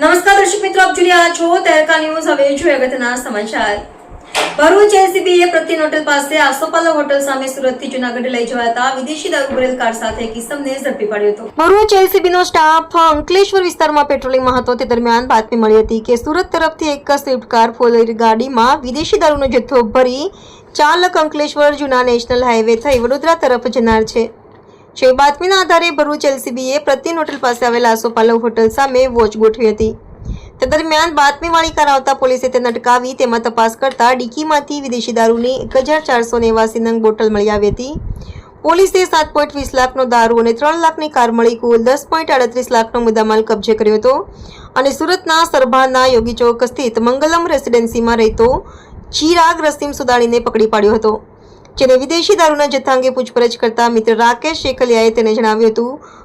નમસ્કાર દર્શક મિત્રો, આપ જોઈ રહ્યા છો તહેરકા ન્યૂઝ. હવે જોઈએ અગત્યના સમાચાર. ભરૂચ એસીબીએ પ્રતિ હોટલ પાસે આસોપાલા હોટલ સામે સુરતથી જુનાગઢ લઈ જવાતા વિદેશી દારૂ ભરેલ કાર સાથે એક ઇસમને ઝડપી પાડ્યો હતો. ભરૂચ એલસીબીનો સ્ટાફ અંકલેશ્વર વિસ્તારમાં પેટ્રોલિંગમાં હતો. તે દરમિયાન બાતમી મળી હતી કે સુરત તરફથી એક સ્વિફ્ટ કાર ફોર વ્હીલર ગાડીમાં વિદેશી દારૂનો જથ્થો ભરી ચાલક અંકલેશ્વર જૂના નેશનલ હાઈવે થઈ વડોદરા તરફ જનાર છે. જે બાતમીના આધારે ભરૂચ એલસીબીએ પ્રતિન હોટલ પાસે આવેલા આસોપાલવ હોટલ સામે વોચ ગોઠવી હતી. તે દરમિયાન બાતમીવાળી કાર આવતા પોલીસે તેને અટકાવી તેમાં તપાસ કરતા ડીકીમાંથી વિદેશી દારૂની એક હજાર ચારસો નેવાસી નંગ બોટલ મળી આવી હતી. પોલીસે સાત પોઈન્ટ વીસ લાખનો દારૂ અને ત્રણ લાખની કાર મળી કુલ દસ પોઈન્ટ આડત્રીસ લાખનો મુદ્દામાલ કબજે કર્યો હતો અને સુરતના સરભાના યોગી ચોક સ્થિત મંગલમ રેસિડેન્સીમાં રહેતો ચિરાગ રસીમ સુદાણીને પકડી પાડ્યો હતો. જેને વિદેશી દારૂના જથ્થા અંગે પૂછપરછ કરતા મિત્ર રાકેશ શેખલિયાએ તેને જણાવ્યું હતું.